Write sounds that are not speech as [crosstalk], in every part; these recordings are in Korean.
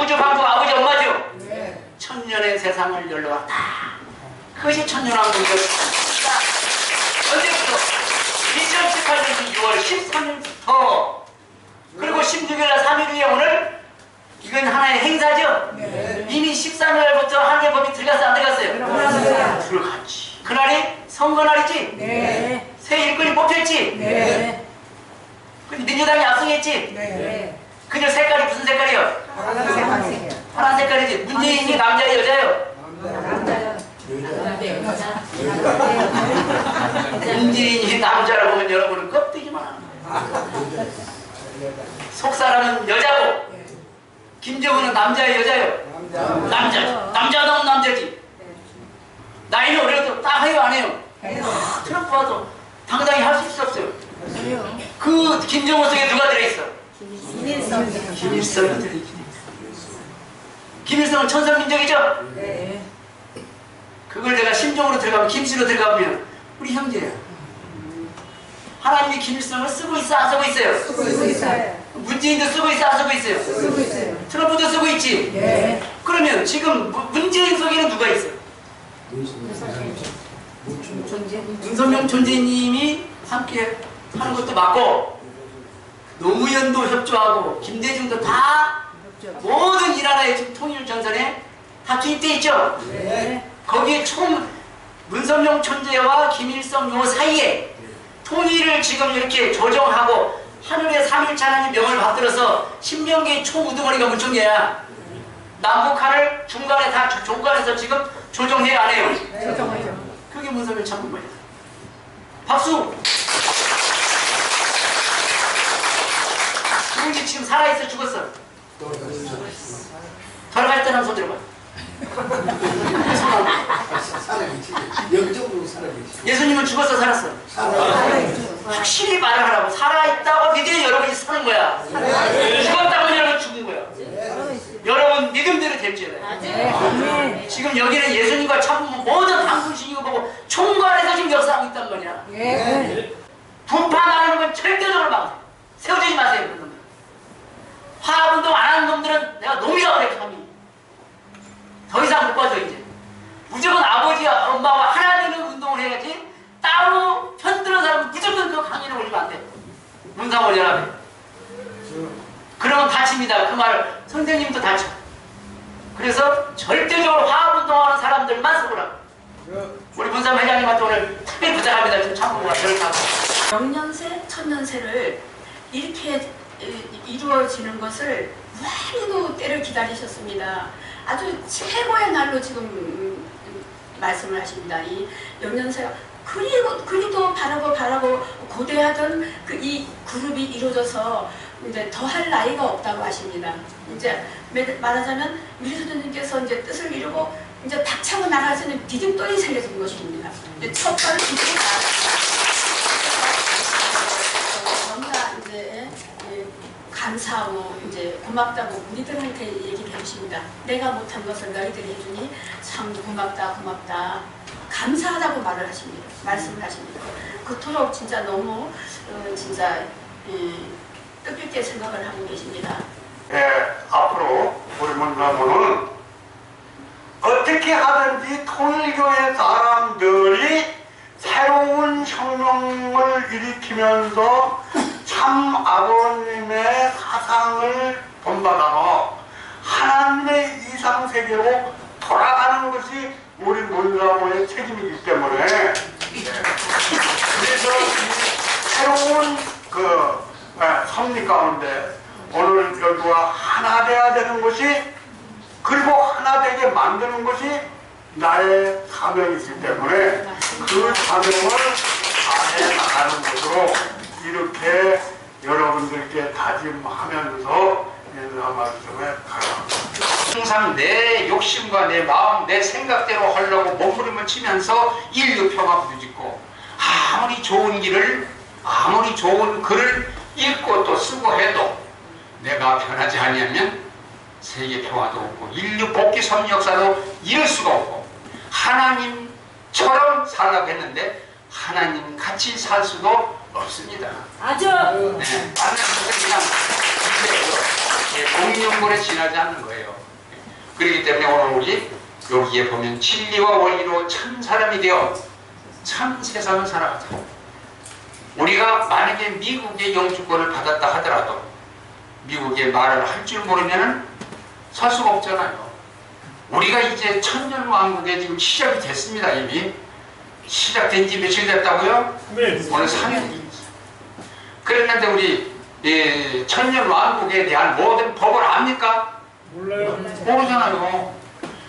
우주 방주 아버지 엄마죠. 천년의 세상을 열러왔다. 그것이 천년왕국이었다. 언제부터? 2018년 6월 13일부터 그리고 16일날 3일 후에 오늘 이건 하나의 행사죠. 이미 13일부터 한계법이 들어갔어 안 들어갔어요? 들어갔지. 그날이 선거날이지. 네. 새 일꾼이 뽑혔지. 네. 근데 민주당이 압승했지. 네. 그녀 색깔이 무슨 색깔이요? 파란 색깔이지. 문재인이 남자예요 여자예요? 문재인이 남자라고 보면 여러분은 껍데기만. 속사람은 여자고 김정은은 남자예요 여자예요? 남자죠. 남자다운 남자지. 나이는 어려도 딱 해요 안 해요? 트럼프 와도 당당히 할 수 있었어요. 그 김정은 속에 누가 들어있어? 김일성이 들어있지. 김일성은 천선민족이죠? 네. 그걸 내가 심정으로 들어가면 김씨로 들어가면 우리 형제야. 하나님이 김일성을 쓰고 있어 안 쓰고 있어요? 쓰고 있어요. 문재인도 쓰고 있어 안 쓰고 있어요? 쓰고 있어요. 트럼프도 쓰고 있지? 네. 그러면 지금 무- 문재인 속에는 누가 있어요? 윤석열 존재님이 함께 하는 것도 맞고 노무현도 협조하고 김대중도 다 모든 이 나라의 지금 통일 전선에 다 투입돼 있죠? 네. 거기에 총 문선명 천재와 김일성 요 사이에 통일을 지금 이렇게 조정하고 하늘의 삼일차 하나님 명을 받들어서 신명계의 총 우두머리가 묻힌 게야 남북한을 중간에 다 조- 중간에서 지금 조정해야 안 해요 조정하죠. 그게 문선명 참은 거예요 박수 그게 지금 살아있어 죽었어. 돌아갈 때는 손 들어봐. 영적으로 살아계시 예수님은 죽었어 살았어? 확실히 말을 하라고. 살아있다고 믿어야 여러분이 사는 거야. 죽었다고 여러분 죽은 거야. 여러분 믿음대로 아멘. 지금 여기는 예수님과 참 모든 당분신이고 보고 총괄해서 지금 역사하고 있단 말이야. 예. 분파하는 건 절대적으로 막으세요 세워지지 마세요 화합운동 안 하는 놈들은 내가 놈이라고 그래 감히 더 이상 못 봐줘 이제. 무조건 아버지와 엄마와 하나 되는 운동을 해야지 따로 편드는 사람은 무조건 그 강연에 올리면 안돼. 문상원 연합에 그러면 다칩니다. 그 말을 선생님도 다쳐. 그래서 절대적으로 화합운동하는 사람들만 쓰고라. 우리 문상 회장님한테 오늘 특별히 부탁합니다. 좀 참고가 저렇게 명년세, 천년세를 이렇게 이- 이루어지는 것을 많이도 때를 기다리셨습니다. 아주 최고의 날로 지금 음, 음, 말씀을 하십니다. 이 명년세가 그리고 그리도 바라고 바라고 고대하던 그 이 그룹이 이루어져서 이제 더할 나이가 없다고 하십니다. 이제 매- 말하자면 미리수도님께서 이제 뜻을 이루고 이제 박차고 나가서는 디딤돌이 생겨진 것입니다. 첫 발을 디디고 뭔가 이제 예, 감사하고 이제 고맙다고 우리들한테 얘기를 해주십니다. 내가 못한 것을 너희들이 해주니 참 고맙다 고맙다 감사하다고 말을 하십니다. 말씀을 하십니다. 그토록 진짜 너무 어, 진짜 예, 뜻깊게 생각을 하고 계십니다. 예, 앞으로 우리 문사모는 어떻게 하든지 통일교의 사람들이 새로운 혁명을 일으키면서 참 아버님의 사상을 본받아서 하나님의 이상 세계로 돌아가는 것이 우리 문사모의 책임이기 때문에 그래서 이 새로운 그 예, 섭리 가운데 오늘 여기와 하나 돼야 되는 것이 그리고 하나 되게 만드는 것이 나의 사명이기 때문에 그 사명을 다해 나가는 것으로 이렇게 여러분들께 다짐하면서 가랍니다. 항상 내 욕심과 내 마음, 내 생각대로 하려고 몸부림을 치면서 인류 평화 부르짖고 아무리 좋은 길을 아무리 좋은 글을 읽고 또 쓰고 해도 내가 변하지 아니하면 세계 평화도 없고 인류 복귀 섭리 역사도 이룰 수가 없고 하나님처럼 살라고 했는데 하나님 같이 살 수도 없습니다. 아주. 네, 나는 그냥 공룡물에 지나지 않는 거예요. 그렇기 때문에 오늘 우리 여기에 보면 진리와 원리로 참 사람이 되어 참 세상을 살아가자. 우리가 만약에 미국의 영주권을 받았다 하더라도 미국의 말을 할 줄 모르면은 살 수가 없잖아요. 우리가 이제 천년 왕국에 지금 시작이 됐습니다 이미 시작된 지 며칠 됐다고요? 네. 오늘 3일이 그랬는데 우리 예, 천년 왕국에 대한 모든 법을 압니까? 몰라요. 모르잖아요.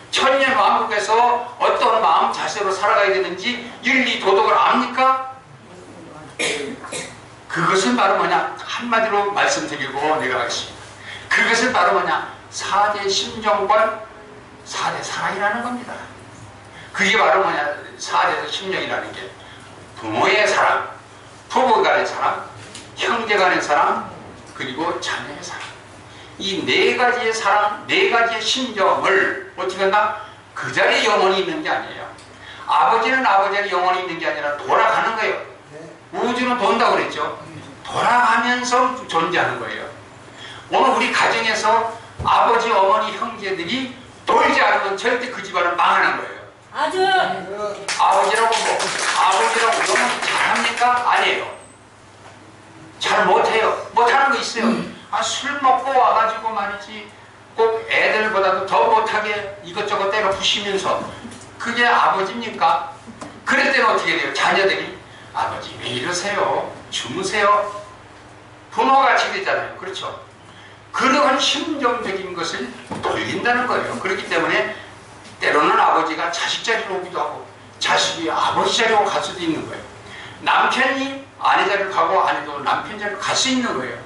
천년 왕국에서 어떤 마음 자세로 살아가야 되는지 윤리 도덕을 압니까? 그것은 바로 뭐냐 한마디로 말씀드리고 내려가겠습니다. 그것은 바로 뭐냐 사대 심정권 사대 사랑이라는 겁니다. 그게 바로 뭐냐 사대 심령이라는 게 부모의 사랑, 부부 간의 사랑, 형제 간의 사랑, 그리고 자녀의 사랑. 이 네 가지의 사랑, 네 가지의 심정을 어떻게 한다? 그 자리에 영원히 있는 게 아니에요. 아버지는 아버지의 영원히 있는 게 아니라 돌아가는 거예요. 우주는 돈다고 그랬죠. 돌아가면서 존재하는 거예요. 오늘 우리 가정에서 아버지, 어머니, 형제들이 돌지 않으면 절대 그 집안은 망하는 거예요. 아주 아버지라고 뭐, 아버지라고 너무 잘합니까? 아니에요. 잘 못해요. 못하는 거 있어요. 아, 술 먹고 와가지고 말이지, 꼭 애들보다도 더 못하게 이것저것 때려 부시면서, 그게 아버지입니까? 그럴 때는 어떻게 돼요? 자녀들이, 아버지 왜 이러세요? 주무세요? 부모같이 되잖아요. 그렇죠? 그러한 심정적인 것을 돌린다는 거예요. 그렇기 때문에 때로는 아버지가 자식 자리로 오기도 하고 자식이 아버지 자리로 갈 수도 있는 거예요. 남편이 아내 자리로 가고 아내도 남편 자리로 갈 수 있는 거예요.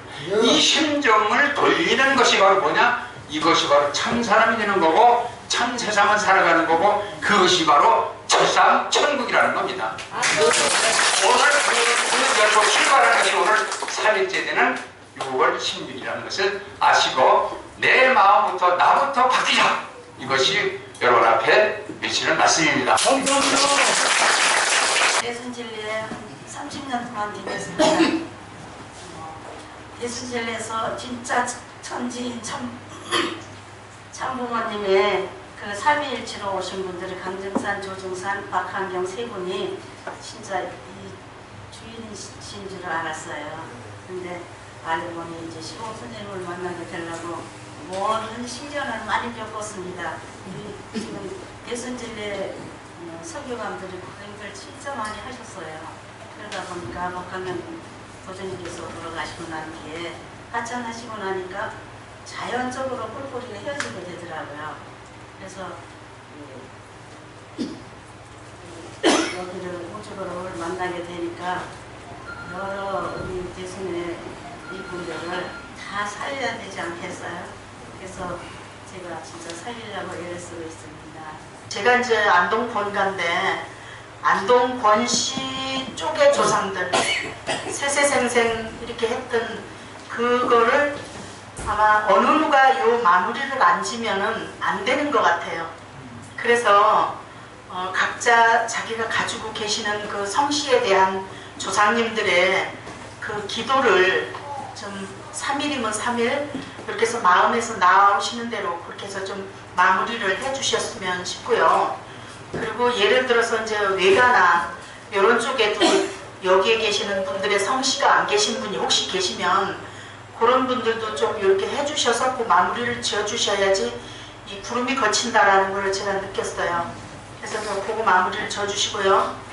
이 심정을 돌리는 것이 바로 뭐냐? 이것이 바로 참 사람이 되는 거고 참 세상을 살아가는 거고 그것이 바로 첫상 천국이라는 겁니다. 오늘 그, 그 열고 출발하는 게 오늘 3일째 되는 6월 16일이라는 것을 아시고 내 마음부터 나부터 바뀌자 이것이 여러분 앞에 미치는 말씀입니다. 예순진리에 30년 동안 다녔습니다. [laughs] 예순진리에서 진짜 천지인 참, [clears throat] 참부모님의 그 삼위일체로 오신 분들이 강정산, 조중산, 박한경 세 분이 진짜 이 주인이신 줄 알았어요. 근데 알고 보니 이제 시공 선생님을 만나게 되려고 모든 시련을 많이 겪었습니다. 이 지금 예순진리 어, 설교감들이 고생들 진짜 많이 하셨어요. 그러다 보니까 박하면 도전님께서 돌아가시고 난 뒤에 하찮하시고 나니까 자연적으로 뿔뿔이가 헤어지게 되더라고요. 그래서 여기를 우주를 만나게 되니까 여러 우리 대순의 이분들을 다 살려야 되지 않겠어요? 그래서 제가 진짜 살리려고 애를 쓰고 있습니다. 제가 이제 안동 본가인데 안동 권씨 쪽의 조상들 세세생생 이렇게 했던 그거를 아마 어느 누가 요 마무리를 안 지면은 안 되는 것 같아요. 그래서 어, 각자 자기가 가지고 계시는 그 성씨에 대한 조상님들의 그 기도를 좀 3일이면 3일 그렇게 해서 마음에서 나오시는 대로 그렇게 해서 좀 마무리를 해주셨으면 싶고요. 그리고 예를 들어서 이제 외가나 이런 쪽에도 여기에 계시는 분들의 성씨가 안 계신 분이 혹시 계시면 그런 분들도 좀 이렇게 해주셔서 그 마무리를 지어주셔야지 이 구름이 거친다라는 걸 제가 느꼈어요. 그래서 그 그거 마무리를 지어주시고요.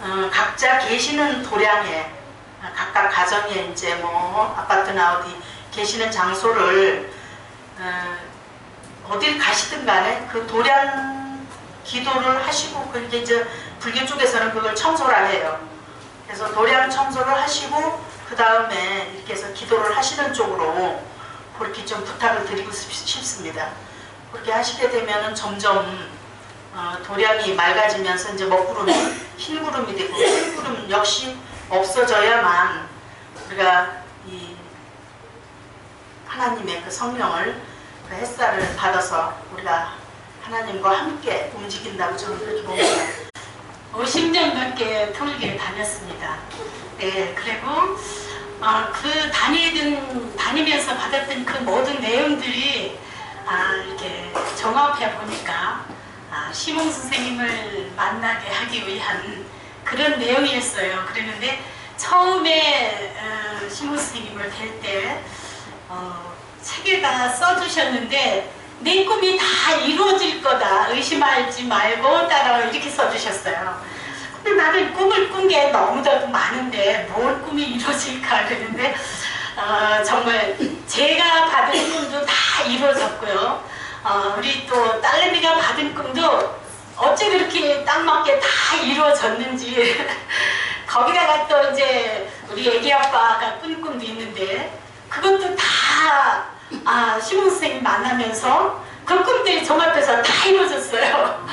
어, 각자 계시는 도량에 아, 각각 가정에 이제 뭐 아파트나 어디 계시는 장소를 어, 딜 가시든 간에 그 도량 기도를 하시고 그렇게 이제 불교 쪽에서는 그걸 청소라 해요. 그래서 도량 청소를 하시고 그 다음에 이렇게 해서 기도를 하시는 쪽으로 그렇게 좀 부탁을 드리고 싶- 싶습니다. 그렇게 하시게 되면은 점점 어, 도량이 맑아지면서 이제 먹구름이 흰 구름이 되고 흰 구름 역시 없어져야만 우리가 이 하나님의 그 성령을 그 햇살을 받아서 우리가 하나님과 함께 움직인다고 저는 그렇게 봅니다. 50년 넘게 통일교를 다녔습니다. 네, 그리고 아, 그 다니던 다니면서 받았던 그 모든 내용들이 아, 이렇게 종합해 보니까 아, 시몽 선생님을 만나게 하기 위한 그런 내용이었어요. 그랬는데 처음에 어, 시몽 선생님을 뵐때 어, 책에다 써주셨는데 내 꿈이 다 이루어질 거다 의심하지 말고 따라와 이렇게 써주셨어요. 근데 나는 꿈을 꾼 게 너무나도 많은데 뭘 꿈이 이루어질까 그랬는데 어, 정말 제가 받은 꿈도 다 이루어졌고요. 어, 우리 또 딸내미가 받은 꿈도 어째 그렇게 딱 맞게 다 이루어졌는지 [laughs] 거기다가 또 이제 우리 애기 아빠가 꾼 꿈도 있는데 그것도 다 아, 시몬 선생님 만나면서 그 꿈들이 종합돼서 다 이루어졌어요.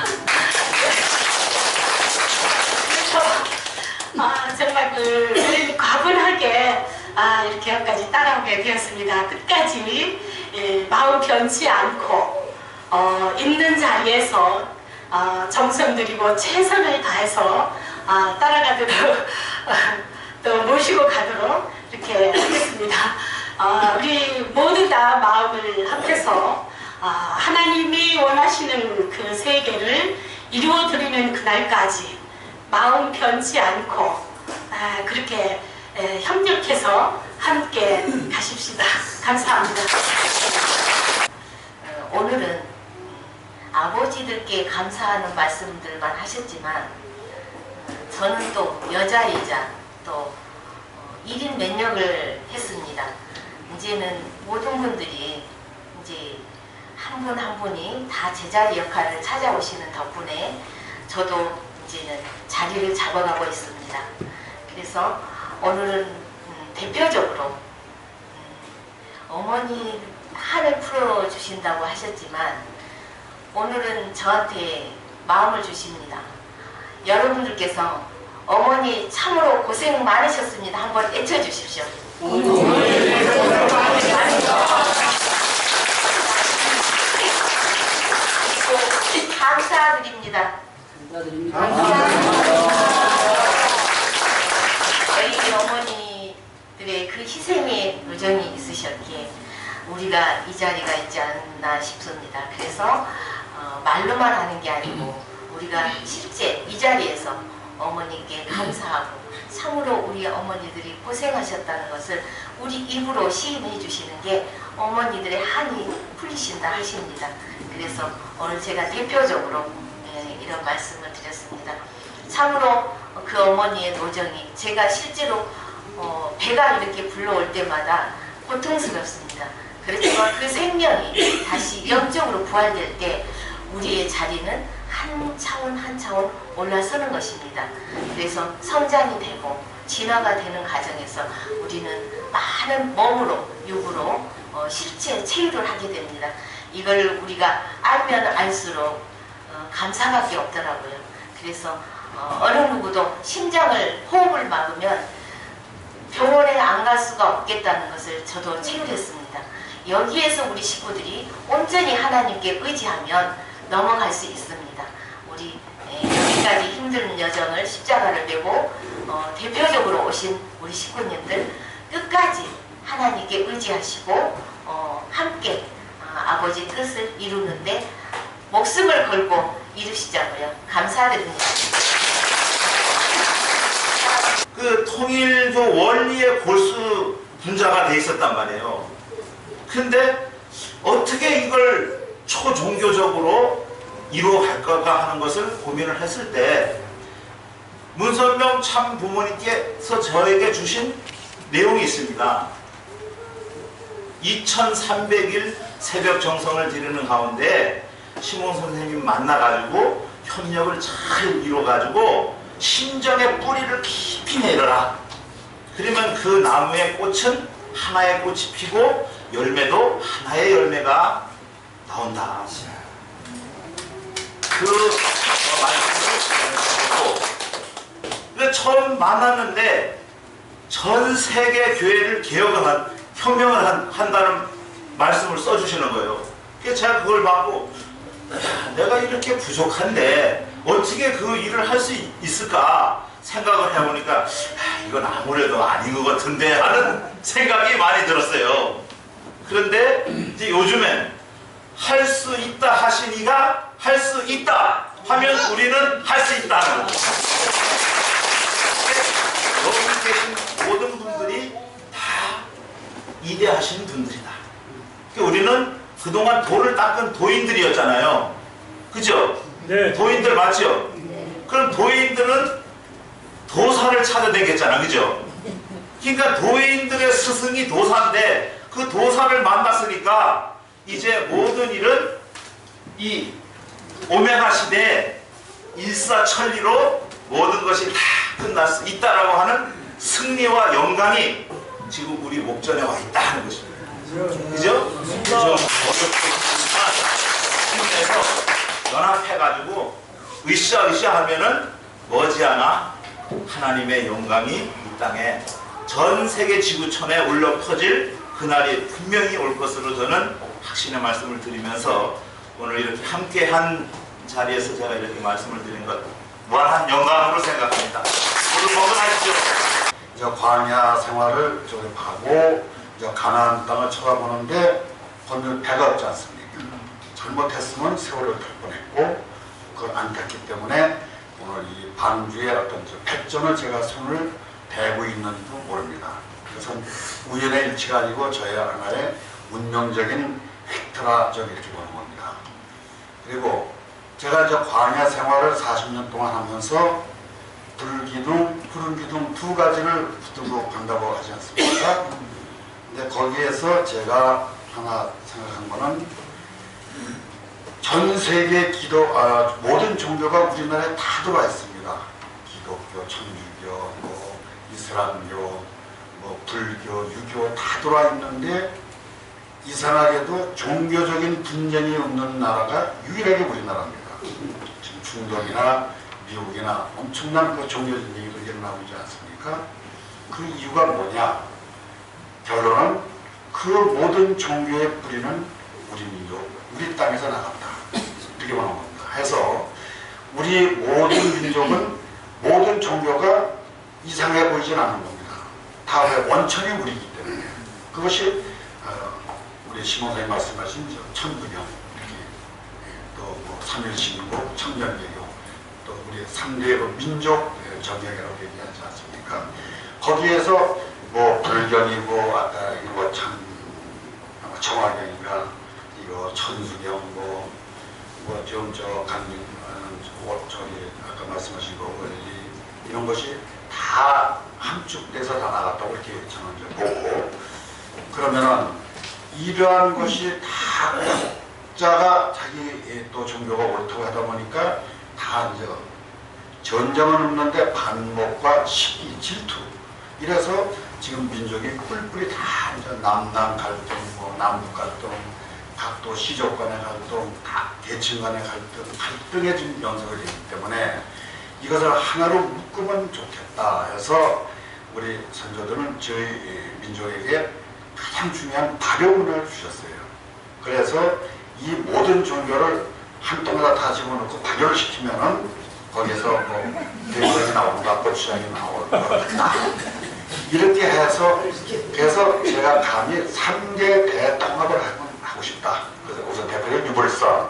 그래서 아, 정말 그 과분하게 아, 이렇게 여기까지 따라오게 되었습니다. 끝까지 예, 마음 변치 않고 어, 있는 자리에서 어, 정성 들이고 최선을 다해서 아, 따라가도록 또 모시고 가도록 이렇게 하겠습니다. 아, 우리 모두 다 마음을 합해서 아, 하나님이 원하시는 그 세계를 이루어 드리는 그날까지 마음 변치 않고 아, 그렇게 에, 협력해서 함께 가십시다. 감사합니다. 어, 오늘은 아버지들께 감사하는 말씀들만 하셨지만 어, 저는 또 여자이자 또 어, 1인 면역을 했습니다. 이제는 모든 분들이 이제 한분한 분이 다 제자리 역할을 찾아오시는 덕분에 저도 이제는 자리를 잡아가고 있습니다. 그래서 오늘은 음, 대표적으로 음, 어머니 한을 풀어주신다고 하셨지만 오늘은 저한테 마음을 주십니다. 여러분들께서 어머니 참으로 고생 많으셨습니다. 한번 외쳐주십시오. 그리고 감사드립니다. 저희 어머니들의 그 희생의 여정이 있으셨기에 우리가 이 자리가 있지 않나 싶습니다. 그래서 어, 말로만 하는 게 아니고 우리가 실제 이 자리에서 어머니께 감사하고 참으로 우리 어머니들이 고생하셨다는 것을 우리 입으로 시인해 주시는 게 어머니들의 한이 풀리신다 하십니다. 그래서 오늘 제가 대표적으로 예, 이런 말씀을 드렸습니다. 참으로 그 어머니의 노정이 제가 실제로 어, 배가 이렇게 불러올 때마다 고통스럽습니다. 그렇지만 그 생명이 다시 영적으로 부활될 때 우리의 자리는 한 차원 한 차원 올라서는 것입니다. 그래서 성장이 되고 진화가 되는 과정에서 우리는 많은 몸으로 육으로 어, 실제 체유를 하게 됩니다. 이걸 우리가 알면 알수록 어, 감사밖에 없더라고요. 그래서 어, 어느 누구도 심장을 호흡을 막으면 병원에 안 갈 수가 없겠다는 것을 저도 체결했습니다. 여기에서 우리 식구들이 온전히 하나님께 의지하면 넘어갈 수 있습니다. 우리 에, 여기까지 힘든 여정을 십자가를 메고 어, 대표적으로 오신 우리 식구님들 끝까지 하나님께 의지하시고 어, 함께 아, 아버지 뜻을 이루는데 목숨을 걸고 이루시자고요. 감사드립니다. 그 통일교 원리의 골수 분자가 돼 있었단 말이에요. 근데 어떻게 이걸 초종교적으로 이루어갈까 하는 것을 고민을 했을 때 문선명 참 부모님께서 저에게 주신 내용이 있습니다. 2300일 새벽 정성을 드리는 가운데 시몬 선생님 만나가지고 협력을 잘 이루어가지고 심정의 뿌리를 깊이 내려라. 그러면 그 나무의 꽃은 하나의 꽃이 피고 열매도 하나의 열매가 나온다. 그 어, 말씀을 듣고 근데 처음 만났는데 전 세계 교회를 개혁을 한 혁명을 한, 한다는 말씀을 써주시는 거예요. 그래서 제가 그걸 받고 야, 내가 이렇게 부족한데 어떻게 그 일을 할 수 있을까 생각을 해보니까 아, 이건 아무래도 아닌 것 같은데 하는 생각이 많이 들었어요. 그런데 이제 요즘엔 할 수 있다 하시니가 할 수 있다 하면 우리는 할 수 있다는 거죠. 여기 계신 모든 분들이 다 이대하신 분들이다. 그러니까 우리는 그동안 도를 닦은 도인들이었잖아요. 그죠? 네. 도인들 맞죠? 그럼 도인들은 도사를 찾아다녔잖아. 그죠? 그러니까 도인들의 스승이 도사인데 그 도사를 만났으니까 이제 모든 일은 이 오메가 시대에 일사천리로 모든 것이 다수 있다라고 하는 승리와 영광이 지금 우리 목전에 와 있다는 것입니다. 그죠? 그죠? 어렵겠지만 힘내서 연합해가지고 으쌰으쌰 하면은 머지않아 하나님의 영광이 이 땅에 전 세계 지구촌에 울려 퍼질 그날이 분명히 올 것으로 저는 확신의 말씀을 드리면서 오늘 이렇게 함께한 자리에서 제가 이렇게 말씀을 드린 것 무한한 영광으로 생각합니다. 모두 건강하십시오. 이제 광야 생활을 좀 하고 이제 가나안 땅을 쳐다보는데 건널 배가 없지 않습니까? 잘못했으면 세월을 탈 뻔했고 그걸 안 됐기 때문에 오늘 이 반주의 어떤 저 패전을 제가 손을 대고 있는지도 모릅니다. 그것은 우연의 일치가 아니고 저의 하나의 운명적인 획트라적 이렇게 보는 겁니다. 그리고 제가 이제 광야 생활을 40년 동안 하면서 불기둥, 푸른 기둥 두 가지를 붙들고 간다고 하지 않습니까? 근데 거기에서 제가 하나 생각한 거는 전 세계 기도, 아, 모든 종교가 우리나라에 다 들어와 있습니다. 기독교, 천주교, 뭐 이슬람교, 뭐 불교, 유교 다 들어와 있는데 이상하게도 종교적인 분쟁이 없는 나라가 유일하게 우리나라입니다. 지금 중동이나 미국이나 엄청난 그 종교 전쟁이 일어나고 있지 않습니까? 그 이유가 뭐냐? 결론은 그 모든 종교의 뿌리는 우리 민족, 우리 땅에서 나간다. 이렇게 보는 겁니다. 해서 우리 모든 민족은 모든 종교가 이상해 보이진 않는 겁니다. 다의 원천이 우리이기 때문에 그것이 어, 우리 심원사님 말씀하신 저 천부경 이렇게 또뭐 삼일신고, 청년개교 또 우리 상대의 그 민족 정경이라고 얘기하지 않습니까? 거기에서 뭐 불경이고 아까 이거 참 청화경인가 이거 천수경 뭐 뭐좀저 강림 어, 저기 아까 말씀하신 거 이런 것이 다 함축돼서 다 나갔다고 이렇게 저는 이제 보고 그러면은 이러한 것이 다 각자가 자기 또 종교가 옳다고 하다 보니까 다 이제 전쟁은 없는데 반목과 시기, 질투. 이래서 지금 민족이 뿔뿔이 다 이제 남남 갈등, 뭐 남북 갈등, 각도 시족 간의 갈등, 각 계층 간의 갈등, 갈등에 지금 연속이 되기 때문에 이것을 하나로 묶으면 좋겠다 해서 우리 선조들은 저희 민족에게 가장 중요한 발효문을 주셨어요. 그래서 이 모든 종교를 한 통에다 다 집어넣고 발효를 시키면은 거기서 뭐 대구이 나온다, 고추장이 나온다. 이렇게 해서 그래서 제가 감히 3대 대통합을 하고- 싶다. 그래서 우선 대표님 유불선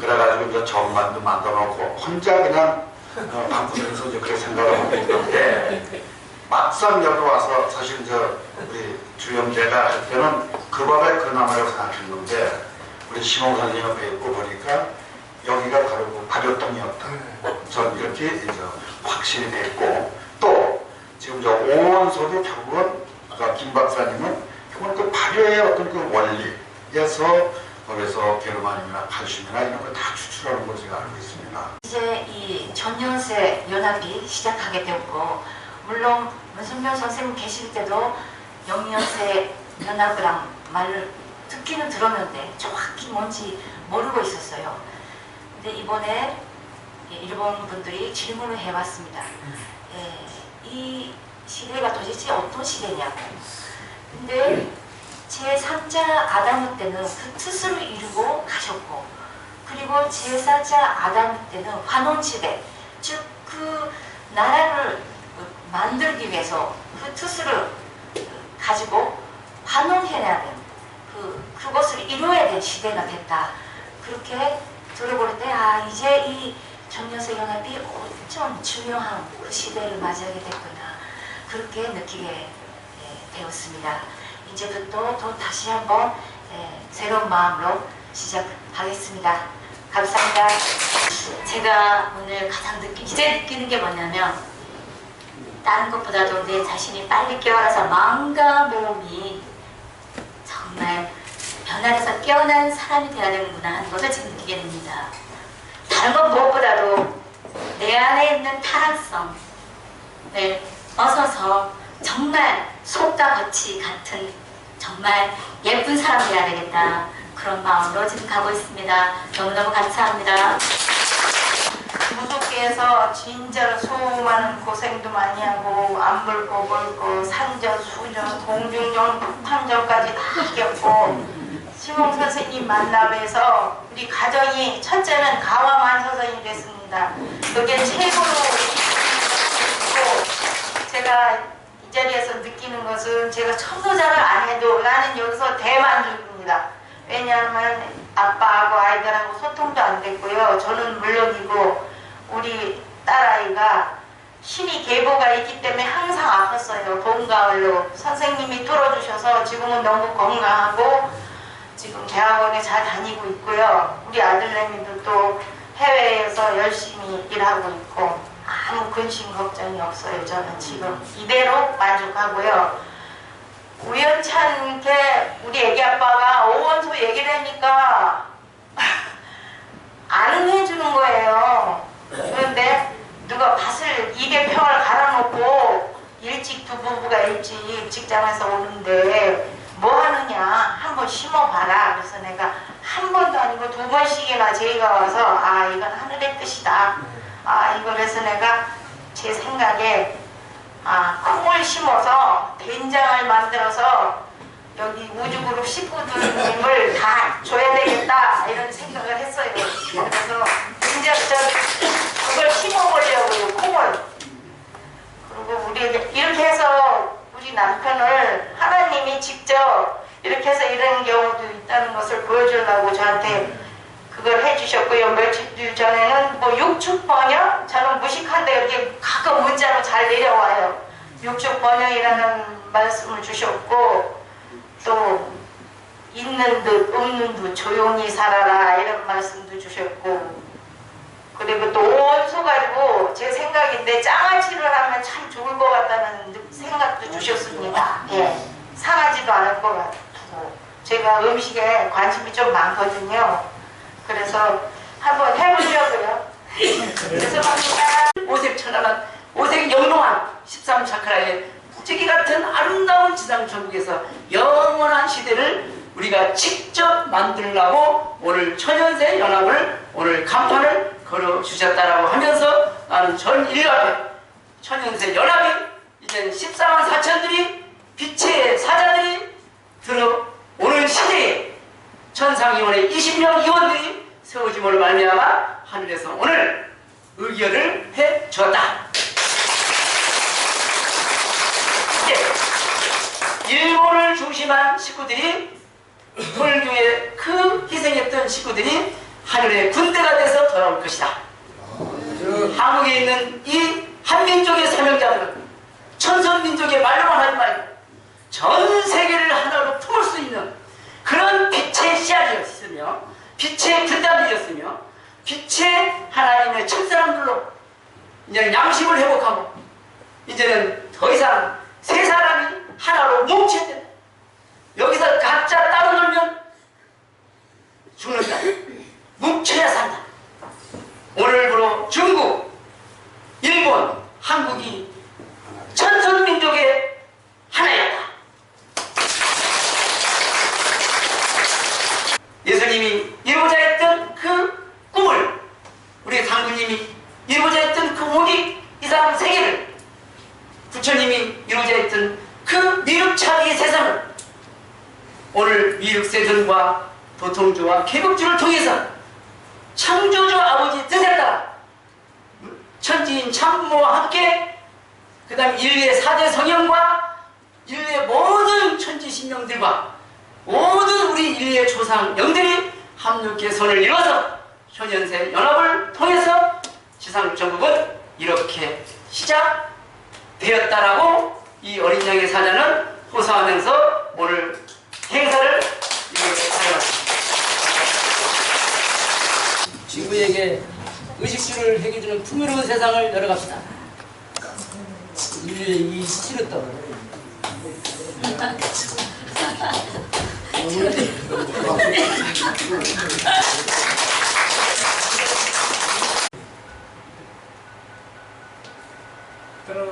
그래가지고 이제 정만도 만들어 놓고 혼자 그냥 어, 방구석에서 이제 그렇게 생각을 하고 있는데 막상 여기 와서 사실 저 우리 주영재가 할 때는 그 밥에 그 나무라고 생각했는데 우리 심홍 선생님 옆에 있고 보니까 여기가 바로 그 발효동이었다. 전 이렇게 이제 확신이 됐고 또 지금 저 오원소도 결국은 아까 김 박사님은 결국은 그 발효의 어떤 그 원리에서 거기서 게르마늄이나 칼슘이나 이런 걸 다 추출하는 걸 제가 알고 있습니다. 이제 이 전연세 연합이 시작하게 되었고 물론 문선명 선생님 계실 때도 영연세 연합이랑 말을 듣기는 들었는데 정확히 뭔지 모르고 있었어요. 근데 이번에 일본 분들이 질문을 해왔습니다. 예, 이 시대가 도대체 어떤 시대냐고. 근데 제3자 아담 때는 그 뜻을 이루고 가셨고 그리고 제4자 아담 때는 환원시대 즉 그 나라를 만들기 위해서 그 투수를 가지고 환원해야 되는 그 그것을 이루어야 될 시대가 됐다. 그렇게 들어볼 때 아 이제 이 정여세 연합이 엄청 중요한 그 시대를 맞이하게 됐구나 그렇게 느끼게 예, 되었습니다. 이제부터 또 다시 한번 예, 새로운 마음으로 시작하겠습니다. 감사합니다. 제가 오늘 가장 느끼, 이제 느끼는 게 뭐냐면 다른 것보다도 내 자신이 빨리 깨어나서 마음과 몸이 정말 변화해서 깨어난 사람이 되어야 되는구나 하는 것을 지금 느끼게 됩니다. 다른 것 무엇보다도 내 안에 있는 타락성을 벗어서 정말 속과 겉이 같은 정말 예쁜 사람 되어야 되겠다. 그런 마음으로 지금 가고 있습니다. 너무너무 감사합니다. 무속계에서 진짜로 수많은 고생도 많이 하고 안불고 벌고 산전 수전 공중전 폭탄전까지 다 겪고 심홍 선생님 만나뵈서 우리 가정이 첫째는 가와만 선생님이 됐습니다. 그게 최고로 있고 제가 이 자리에서 느끼는 것은 제가 천도자를 안 해도 나는 여기서 대만족입니다. 왜냐하면 아빠하고 아이들하고 소통도 안 됐고요. 저는 물론이고 우리 딸아이가 신이 계보가 있기 때문에 항상 아팠어요. 봄, 가을로. 선생님이 뚫어주셔서 지금은 너무 건강하고 지금 대학원에 잘 다니고 있고요. 우리 아들내미도 또 해외에서 열심히 일하고 있고 아무 근심 걱정이 없어요. 저는 지금 이대로 만족하고요. 우연찮게 우리 애기 아빠가 오원소 얘기를 하니까 [laughs] 안 해주는 거예요. 그런데 누가 밭을 200평을 갈아놓고 일찍 두 부부가 일찍 직장에서 오는데 뭐 하느냐 한번 심어봐라 그래서 내가 한 번도 아니고 두 번씩이나 제의가 와서 아 이건 하늘의 뜻이다 아 이걸 해서 내가 제 생각에 아 콩을 심어서 된장을 만들어서 여기 우주그룹 식구들님을 다 줘야 되겠다 이런 생각을 했어요. 그래서 저 그걸 심어보려고요 콩을. 그리고 우리 이렇게 해서 우리 남편을 하나님이 직접 이렇게 해서 이런 경우도 있다는 것을 보여주려고 저한테 그걸 해주셨고요. 며칠 전에는 뭐 육축 번역? 저는 무식한데 이렇게 가끔 문자로 잘 내려와요. 육축 번역이라는 말씀을 주셨고 또 있는 듯 없는 듯 조용히 살아라 이런 말씀도 주셨고 그리고 또 온수 가지고 제 생각인데 장아찌를 하면 참 좋을 것 같다는 느- 생각도 주셨습니다. 예, 상하지도 않을 것 같고 제가 음식에 관심이 좀 많거든요. 그래서 한번 해보려고요. 죄송합니다. 오색 천안한 오색 영롱한 13차크라의 무지개 같은 아름다운 지상 천국에서 영원한 시대를 우리가 직접 만들려고 오늘 천연세 연합을 오늘 간판을 걸어 주셨다라고 하면서 나는 전 인류 앞에 천연세 연합이 이제 14만 4천들이 빛의 사자들이 들어오는 시대에 천상위원회 20명 의원들이 세워짐으로 말미암아 하늘에서 오늘 의결을 해 주었다. 일본을 중심한 식구들이 불교에 그 희생했던 식구들이 하늘의 군대가 돼서 돌아올 것이다. 한국에 있는 이 한민족의 사명자들은 천선민족의 말로만 하지 말고 전 세계를 하나로 품을 수 있는 그런 빛의 씨앗이었으며 빛의 군단이었으며 빛의 하나님의 첫사람들로 이제 양심을 회복하고 이제는 더 이상 세 사람이 하나로 뭉쳐야 된다. 여기서 각자 따로 놀면 죽는다. 뭉쳐야 산다. 오늘부로 중국, 일본, 한국이 천선민족의 하나였 다. 예수님이 이루고자 했던 그 꿈을 우리 상부님이 이루고자 했던 그 오직 이상 세계를 부처님이 이루고자 했던 그 미륵차기의 세상을 오늘 미륵세전과 도통주와 개국주를 통해서 창조주 아버지 뜻에 따라 천지인 참부모와 함께 그 다음 인류의 사대 성형과 인류의 모든 천지 신명들과 모든 우리 인류의 조상 영들이 합력해 손을 이뤄서 현현세 연합을 통해서 지상 전국은 이렇게 시작되었다라고 이 어린 양의 사자는 호소하면서 오늘 행사를 이렇게 하여왔습니다. 지구에게 의식주를 해결주는 풍요로운 세상을 열어갑시다. 인류의 이 치르 [laughs] Pero